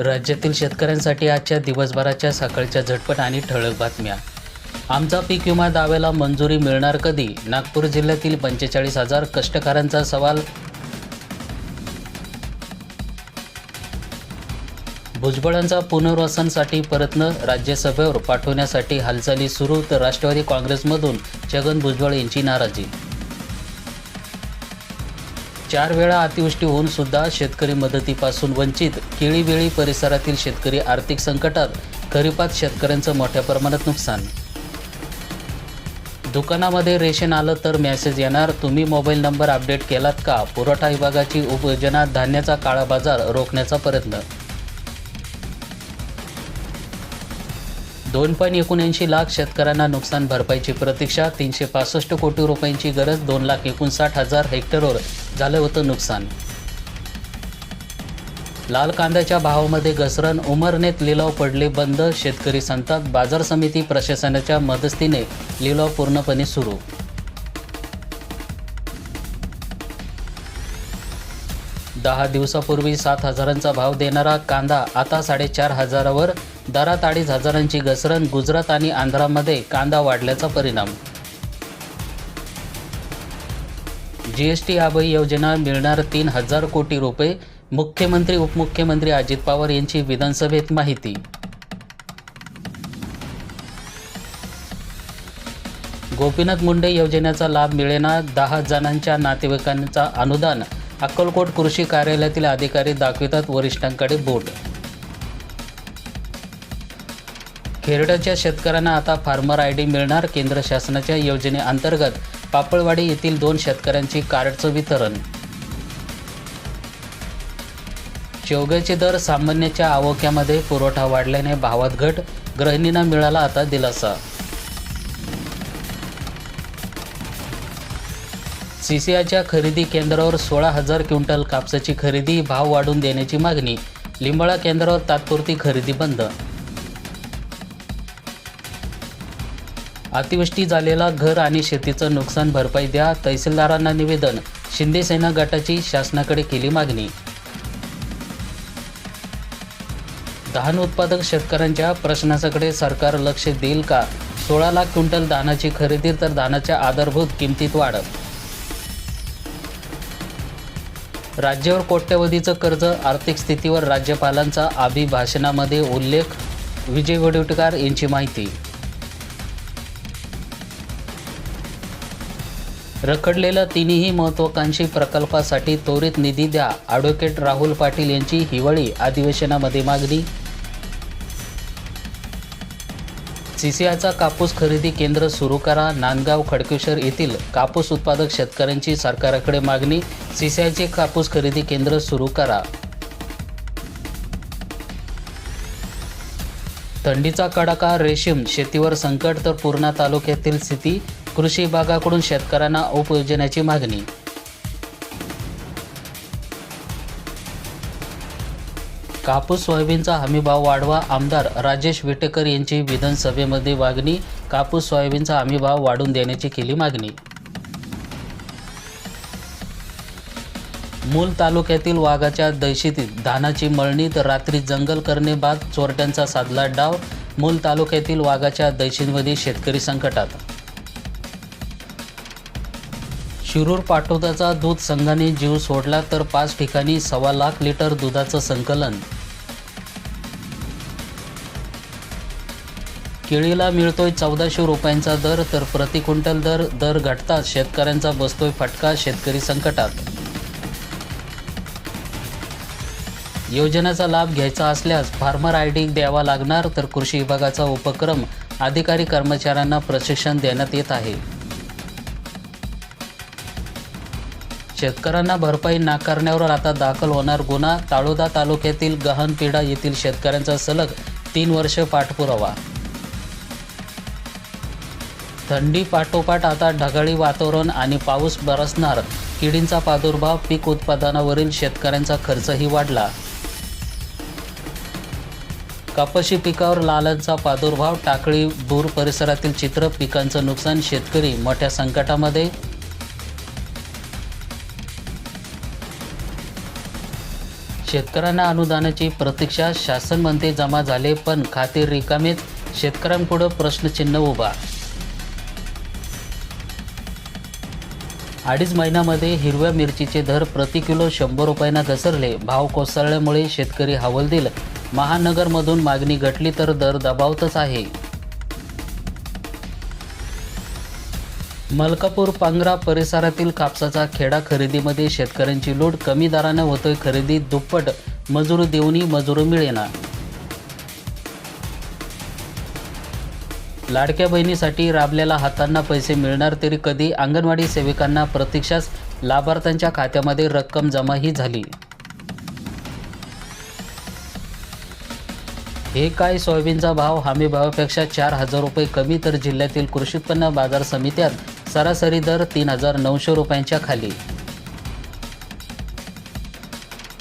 राज्यातील शेतकऱ्यांसाठी आजच्या दिवसभराच्या सकाळच्या झटपट आणि ठळक बातम्या. आमचा पीक विमा दाव्याला मंजुरी मिळणार कधी? नागपूर जिल्ह्यातील पंचेचाळीस हजार कष्टकऱ्यांचा सवाल. भुजबळांचा पुनर्वसनसाठी प्रयत्न राज्यसभेवर पाठवण्यासाठी हालचाली सुरू तर राष्ट्रवादी काँग्रेसमधून छगन भुजबळ यांची नाराजी. चार वेळा अतिवृष्टी होऊन सुद्धा शेतकरी मदतीपासून वंचित. केळीवेळी परिसरातील शेतकरी आर्थिक संकटात खरीपात शेतकऱ्यांचं मोठ्या प्रमाणात नुकसान. दुकानामध्ये रेशन आलं तर मेसेज येणार तुम्ही मोबाईल नंबर अपडेट केलात का? पुरवठा विभागाची उपयोजना धान्याचा काळा बाजार रोखण्याचा प्रयत्न दोन पॉईंट एकोणऐंशी लाख शेतकऱ्यांना नुकसान भरपाईची प्रतीक्षा तीनशे पासष्ट कोटी रुपयांची गरज दोन लाख एकोणसाठ हजार हेक्टरवर झालं होतं नुकसान. लाल कांद्याच्या भावामध्ये घसरण उमरनेत लिलाव पडले बंद शेतकरी संतात बाजार समिती प्रशासनाच्या मदतीने लिलाव पूर्णपणे सुरू. दहा दिवसापूर्वी सात हजारांचा भाव देणारा कांदा आता साडेचार हजारावर दरात अडीच हजारांची घसरण गुजरात आणि आंध्रामध्ये कांदा वाढल्याचा परिणाम. जीएसटी आभय योजना मिळणार तीन हजार कोटी रुपये मुख्यमंत्री उपमुख्यमंत्री अजित पवार यांची विधानसभेत माहिती. गोपीनाथ मुंडे योजनेचा लाभ मिळेना दहा जणांच्या नातेवाईकांचा अनुदान अक्कलकोट कृषी कार्यालयातील अधिकारी दाखवितात वरिष्ठांकडे बोट खेरड्याच्या शेतकऱ्यांना आता फार्मर आय डी मिळणार. केंद्र शासनाच्या योजनेअंतर्गत पापळवाडी येथील दोन शेतकऱ्यांची कार्डचं वितरण. शेवग्याचे दर सामान्याच्या आवाक्यामध्ये पुरवठा वाढल्याने भावात घट. गृहिणींना मिळाला आता दिलासा. सीसीआयच्या खरेदी केंद्रावर सोळा हजार क्विंटल कापसाची खरेदी भाव वाढून देण्याची मागणी. लिंबाळा केंद्रावर तात्पुरती खरेदी बंद. अतिवृष्टी झालेला घर आणि शेतीचं नुकसान भरपाई द्या तहसीलदारांना निवेदन शिंदे सेना गटाची शासनाकडे केली मागणी. धान उत्पादक शेतकऱ्यांच्या प्रश्नाकडे सरकार लक्ष देईल का? सोळा लाख क्विंटल धानाची खरेदी तर धानाच्या आधारभूत किमतीत वाढ. राज्यावर कोट्यवधीचं कर्ज आर्थिक स्थितीवर राज्यपालांचा अभिभाषणामध्ये उल्लेख. विजय वडेट्टीवार यांची माहिती. रखडलेल्या तिन्ही महत्त्वाकांक्षी प्रकल्पासाठी त्वरित निधी द्या. ॲडव्होकेट राहुल पाटील यांची हिवाळी अधिवेशनामध्ये मागणी. सीसीआयचा कापूस खरेदी केंद्र सुरू करा. नांदगाव खडकेश्वर येथील कापूस उत्पादक शेतकऱ्यांची सरकाराकडे मागणी. सीसीआयचे कापूस खरेदी केंद्र सुरू करा. थंडीचा कडाका रेशीम शेतीवर संकट तर पूर्णा तालुक्यातील स्थिती कृषी विभागाकडून शेतकऱ्यांना उपयोजनाची मागणी. कापूस सोयाबीनचा हमीभाव वाढवा आमदार राजेश विटेकर यांची विधानसभेमध्ये मागणी कापूस सोयाबीनचा हमीभाव वाढवून देण्याची केली मागणी. मूल तालुक्यातील वाघाच्या दहशतीत धानाची मळणी तर रात्री जंगल करणे बाद चोरट्यांचा साधला डाव मूल तालुक्यातील वाघाच्या दहशतीमध्ये शेतकरी संकटात. शिरूर पाटोदाचा दूध संघाने जीव सोडला तर पाच ठिकाणी सव्वा लाख लिटर दुधाचं संकलन. केळीला मिळतोय चौदाशे रुपयांचा दर तर प्रति क्विंटल दर दर घटताच शेतकऱ्यांचा बसतोय फटका शेतकरी संकटात. योजनेचा लाभ घ्यायचा असल्यास फार्मर आय डी द्यावा लागणार तर कृषी विभागाचा उपक्रम अधिकारी कर्मचाऱ्यांना प्रशिक्षण देण्यात येत आहे. शेतकऱ्यांना भरपाई नाकारण्यावर आता दाखल होणार गुन्हा. ताळोदा तालुक्यातील गहनपेढा येथील शेतकऱ्यांचा सलग तीन वर्ष पाठपुरावा. थंडी पाठोपाठ आता ढगाळी वातावरण आणि पाऊस बरसणार. किडींचा प्रादुर्भाव पीक उत्पादनावरील शेतकऱ्यांचा खर्चही वाढला. कपाशी पिकावर लालांचा प्रादुर्भाव टाकळी दूर परिसरातील चित्र पिकांचं नुकसान शेतकरी मोठ्या संकटामध्ये शेतकऱ्यांना अनुदानाची प्रतीक्षा शासन म्हणते जमा झाले पण खाते रिकामेच. शेतकऱ्यांपुढं प्रश्नचिन्ह उभा. अडीच महिन्यामध्ये हिरव्या मिरचीचे दर प्रति किलो शंभर रुपयांना घसरले. भाव कोसळल्यामुळे शेतकरी हवलदिल. महानगरमधून मागणी घटली तर दर दबावतच आहे. मलकापूर पांगरा परिसरातील कापसाचा खेडा खरेदीमध्ये शेतकऱ्यांची लूट कमी दरानं होतोय खरेदी दुप्पट. मजूर देऊनही मजूर मिळेना. लाडक्या बहिणीसाठी राबलेल्या हातांना पैसे मिळणार तरी कधी? अंगणवाडी सेविकांना प्रतीक्षाच लाभार्थ्यांच्या खात्यामध्ये रक्कम जमाही झाली. हे काय सोयाबीनचा भाव? हमी भावापेक्षा चार हजार रुपये कमी तर जिल्ह्यातील कृषी उत्पन्न बाजार समित्यात सरासरी दर तीन हजार नऊशे रुपयांच्या खाली.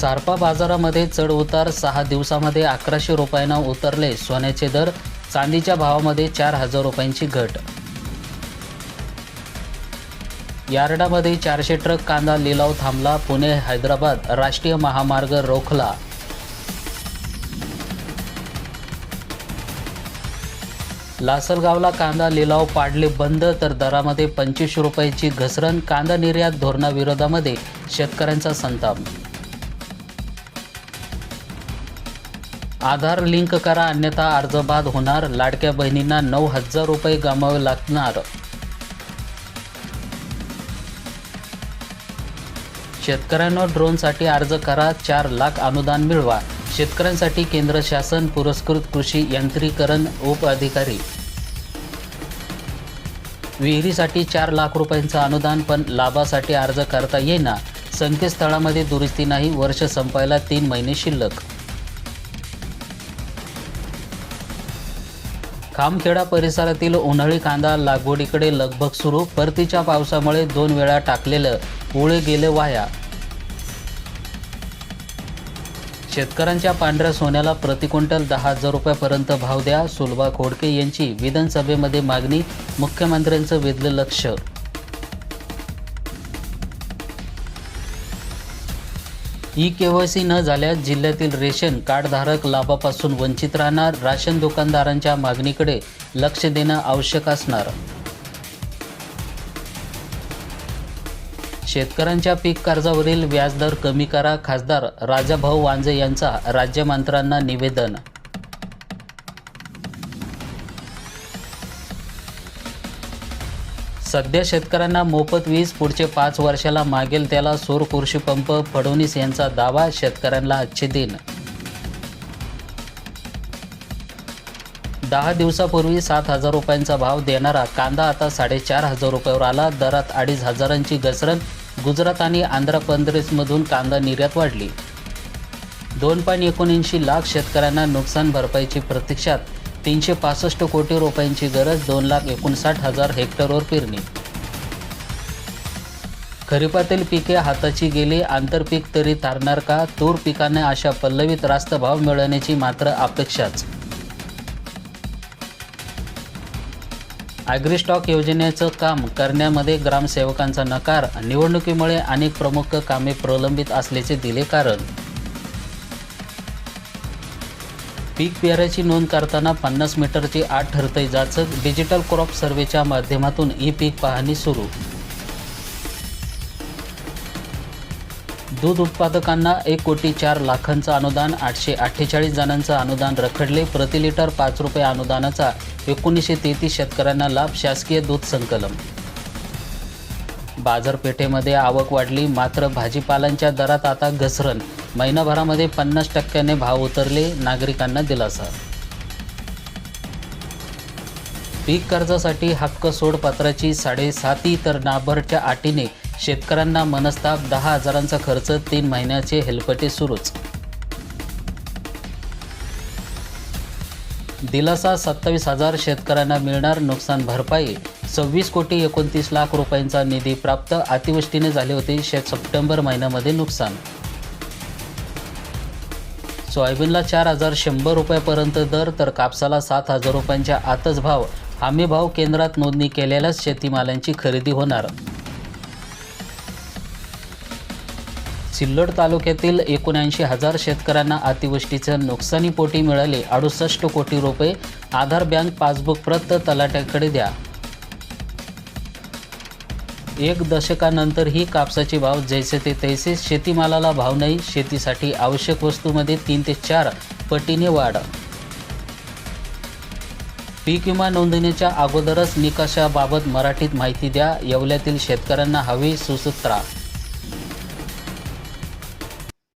सारपा बाजारामध्ये चढ उतार सहा दिवसामध्ये अकराशे रुपयांना उतरले. सोन्याचे दर चांदीच्या भावामध्ये चार हजार रुपयांची घट. यार्डामध्ये चारशे ट्रक कांदा लिलाव थांबला. पुणे हैदराबाद राष्ट्रीय महामार्ग रोखला. लासलगावला कांदा लिलाव पाडले बंद तर दरामध्ये पंचवीस रुपयाची घसरण कांदा निर्यात धोरणाविरोधामध्ये शेतकऱ्यांचा संताप. आधार लिंक करा अन्यथा अर्ज बाद होणार लाडक्या बहिणींना नऊ हजार रुपये गमावे लागणार. शेतकऱ्यांना ड्रोनसाठी अर्ज करा चार लाख अनुदान मिळवा. शेतकऱ्यांसाठी केंद्र शासन पुरस्कृत कृषी यंत्रीकरण उप अधिकारी. विहिरीसाठी चार लाख रुपयांचं अनुदान पण लाभासाठी अर्ज करता येईना. संकेतस्थळामध्ये दुरुस्ती नाही वर्ष संपायला तीन महिने शिल्लक. खामखेडा परिसरातील उन्हाळी कांदा लागवडीकडे लगभग सुरू परतीच्या पावसामुळे दोन वेळा टाकलेलं उळे गेले वाया. शेतकऱ्यांच्या पांढऱ्या सोन्याला प्रति क्विंटल दहा हजार रुपयापर्यंत भाव द्या सुलभा खोडके यांची विधानसभेमध्ये मागणी मुख्यमंत्र्यांचं वेधलं लक्ष. ई केवायसी न झाल्यास जिल्ह्यातील रेशन कार्डधारक लाभापासून वंचित राहणार राशन दुकानदारांच्या मागणीकडे लक्ष देणं आवश्यक असणार. शेतकऱ्यांच्या पीक कर्जावरील व्याजदर कमी करा खासदार राजाभाऊ वांजे यांचा राज्यमंत्र्यांना निवेदन. सध्या शेतकऱ्यांना मोफत वीज पुढचे पाच वर्षाला मागेल त्याला सूर कृषी पंप फडणवीस यांचा दावा शेतकऱ्यांना आजचे दिन. दहा दिवसापूर्वी सात हजार रुपयांचा भाव देणारा कांदा आता साडेचार हजार रुपयावर आला. दरात अडीच हजारांची घसरण गुजरात आणि आंध्र प्रदेशमधून कांदा निर्यात वाढली. दोन पॉईंट एकोणऐंशी लाख शेतकऱ्यांना नुकसान भरपाईची प्रतीक्षात तीनशे पासष्ट कोटी रुपयांची गरज दोन लाख एकोणसाठ हजार हेक्टरवर पेरणी. खरीपातील पिके हाताची गेली आंतरपीक तरी तारणार का? तूर पिकांना अशा पल्लवीत रास्त भाव मिळवण्याची मात्र अपेक्षाच. ॲग्रीस्टॉक योजनेचं काम करण्यामध्ये ग्रामसेवकांचा नकार निवडणुकीमुळे अनेक प्रमुख कामे प्रलंबित असल्याचे दिले कारण. पीक पेराची नोंद करताना पन्नास मीटरची आठ ठरतय जाचक डिजिटल क्रॉप सर्वेच्या माध्यमातून ई पीक पाहणी सुरू दूध उत्पादकांना एक कोटी चार लाखांचं अनुदान आठशे अठ्ठेचाळीस जणांचं अनुदान रखडले प्रति लिटर पाच रुपये अनुदानाचा एकोणीसशे तेहतीस शेतकऱ्यांना लाभ शासकीय दूध संकलन. बाजारपेठेमध्ये आवक वाढली मात्र भाजीपालांच्या दरात आता घसरण. महिनाभरामध्ये पन्नास टक्क्याने भाव उतरले नागरिकांना दिलासा. पीक कर्जासाठी हक्क सोडपत्राची साडेसाती तर नाबार्डच्या अटीने शेतकऱ्यांना मनस्ताप दहा हजारांचा खर्च तीन महिन्याचे हेलपटे सुरूच. दिलासा सत्तावीस हजार शेतकऱ्यांना मिळणार नुकसान भरपाई. सव्वीस कोटी एकोणतीस लाख रुपयांचा निधी प्राप्त अतिवृष्टीने झाले होते शेत सप्टेंबर महिन्यामध्ये नुकसान. सोयाबीनला चार हजार शंभर रुपयापर्यंत दर तर कापसाला सात हजार रुपयांच्या आतच भाव. हमी भाव केंद्रात नोंदणी केलेल्याच शेतीमालांची खरेदी होणार. सिल्लोड तालुक्यातील एकोणऐंशी हजार शेतकऱ्यांना अतिवृष्टीचं नुकसानीपोटी मिळाले. अडुसष्ट कोटी रुपये. आधार बँक पासबुक प्रत तलाट्याकडे द्या. एक दशकानंतरही कापसाचे भाव जैसे ते तैसे शेतीमालाला भाव नाही. शेतीसाठी आवश्यक वस्तूमध्ये तीन ते चार पटीने वाढ. पीक विमा नोंदणीच्या अगोदरच निकषाबाबत मराठीत माहिती द्या. येवल्यातील शेतकऱ्यांना हवी सुसूत्रा.